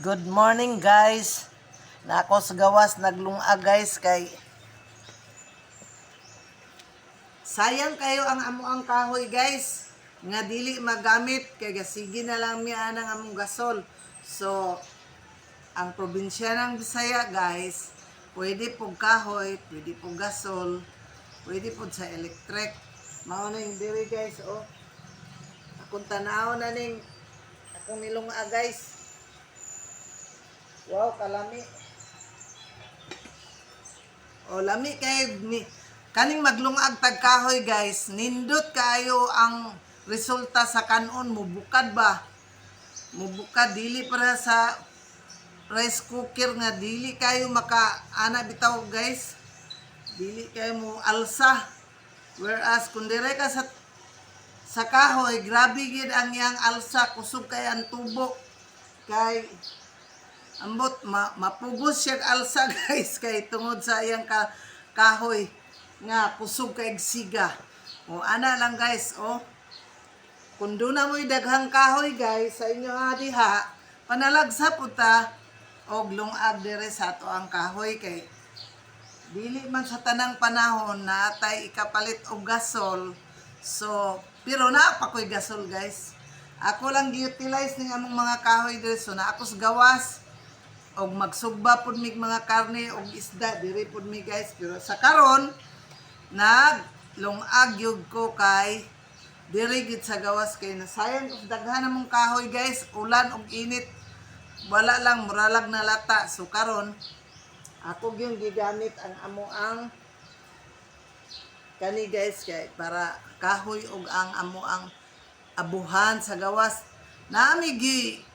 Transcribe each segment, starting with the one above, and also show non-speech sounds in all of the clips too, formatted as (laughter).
Good morning guys. Na sa gawas naglunga guys kay Sayang kayo ang amo ang kahoy guys. Nga dili magamit kay gasigi na lang mi anang among gasol. So ang probinsya ng Bisaya guys, pwede po kahoy, pwede po gasol, pwede po sa electric. Mao na yung diri guys oh. Akong tanaw na ning akong nilunga guys. Wow, kalami. O, lami kay ni kaning maglungag tag kahoy guys. Nindot kayo ang resulta sa kanon mubukad ba? Mubukad dili para sa rice cooker nga dili kayo maka ana bitaw guys. Dili kayo mo alsa. Whereas kung dire ka sa sa kahoy, grabe gid ang iyang alsa kusog kay ang tubo. Kay ambot ma, mapugos siya alsa (laughs) guys kay tungod sa iyang ka, kahoy nga kusog kay siga. O ana lang guys, oh. Kung doon na mo'y daghang kahoy guys sa inyo nga diha, panalagsa puta og lungag dire sa ato ang kahoy kay dili man sa tanang panahon na atay ikapalit og gasol. So, pero na pa gasol guys. Ako lang gi-utilize ning among mga kahoy dire so na ako sa gawas og magsugba pud mig mga karne og isda diri pud mi guys. Pero sa karon nag lungag yug ko kay diri gid sa gawas kay nasayang og daghan namong kahoy guys. Ulan og init. Wala lang muralag na lata. So karon ako gyud gigamit ang amo ang kani guys kay para kahoy og ang amo ang abuhan sa gawas. Nami gi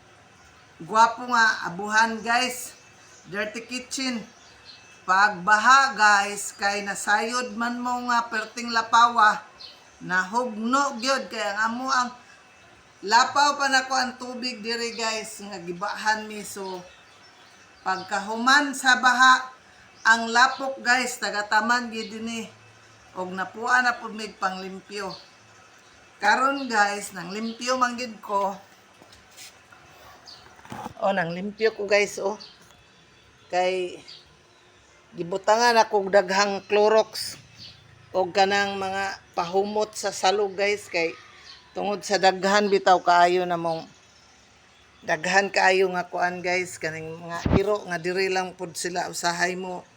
Gwapo nga, abuhan guys. Dirty kitchen. Pagbaha guys, kay nasayod man mo nga perting lapawa. Nahugno gyud kay ang amo ang lapaw pa nako ang tubig diri guys nga gibahan mi so pagkahuman sa baha ang lapok guys tagataman gid dinhi og napuan na pud mig panglimpyo karon guys nang limpyo man gid ko Oh, nang limpyo ko guys, oh. Kay gibutangan ako daghang Clorox o kanang mga pahumot sa salog guys kay tungod sa daghan bitaw kaayo na daghan kaayo nga kuan guys kaning mga iro nga diri lang pud sila usahay mo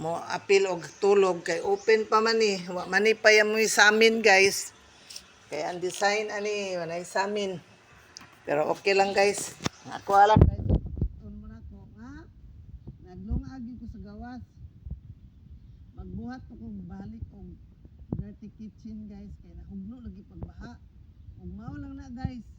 mo apil og tulog kay open pa man ni wa man ni pa yan mo sa amin guys kay ang design ani wanay sa amin pero okay lang guys. Ako alam guys. Na ko nga. Naglungag ko sa gawas. Magbuhat ko kung balik og dirty kitchen guys. Kaya nahugno lagi pagbaha. Ug mao lang na guys.